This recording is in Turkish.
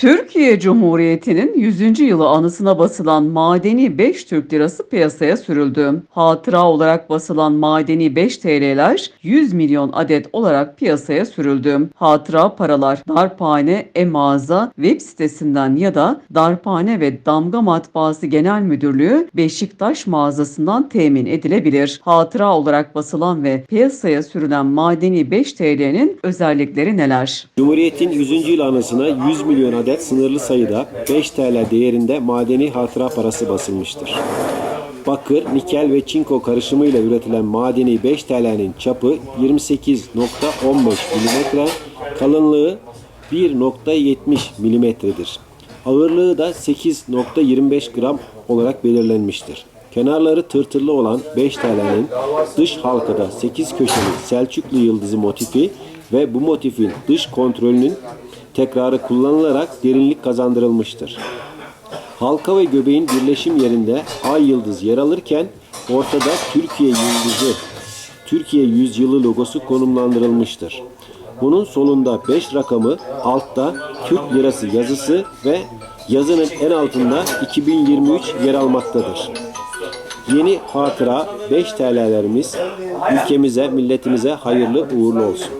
Türkiye Cumhuriyeti'nin 100. yılı anısına basılan madeni 5 Türk Lirası piyasaya sürüldü. Hatıra olarak basılan madeni 5 TL'ler 100 milyon adet olarak piyasaya sürüldü. Hatıra paralar Darphane e-mağaza web sitesinden ya da Darphane ve Damga Matbaası Genel Müdürlüğü Beşiktaş mağazasından temin edilebilir. Hatıra olarak basılan ve piyasaya sürülen madeni 5 TL'nin özellikleri neler? Cumhuriyet'in 100. yıl anısına 100 milyon adet sınırlı sayıda 5 TL değerinde madeni hatıra parası basılmıştır. Bakır, nikel ve çinko karışımıyla üretilen madeni 5 TL'nin çapı 28.15 mm, kalınlığı 1.70 mm'dir. Ağırlığı da 8.25 gram olarak belirlenmiştir. Kenarları tırtırlı olan 5 TL'nin dış halkada 8 köşeli Selçuklu yıldızı motifi ve bu motifin dış kontrolünün tekrarı kullanılarak derinlik kazandırılmıştır. Halka ve göbeğin birleşim yerinde ay yıldız yer alırken ortada Türkiye yıldızı, Türkiye yüzyılı logosu konumlandırılmıştır. Bunun solunda 5 rakamı, altta Türk lirası yazısı ve yazının en altında 2023 yer almaktadır. Yeni hatıra 5 TL'lerimiz ülkemize, milletimize hayırlı uğurlu olsun.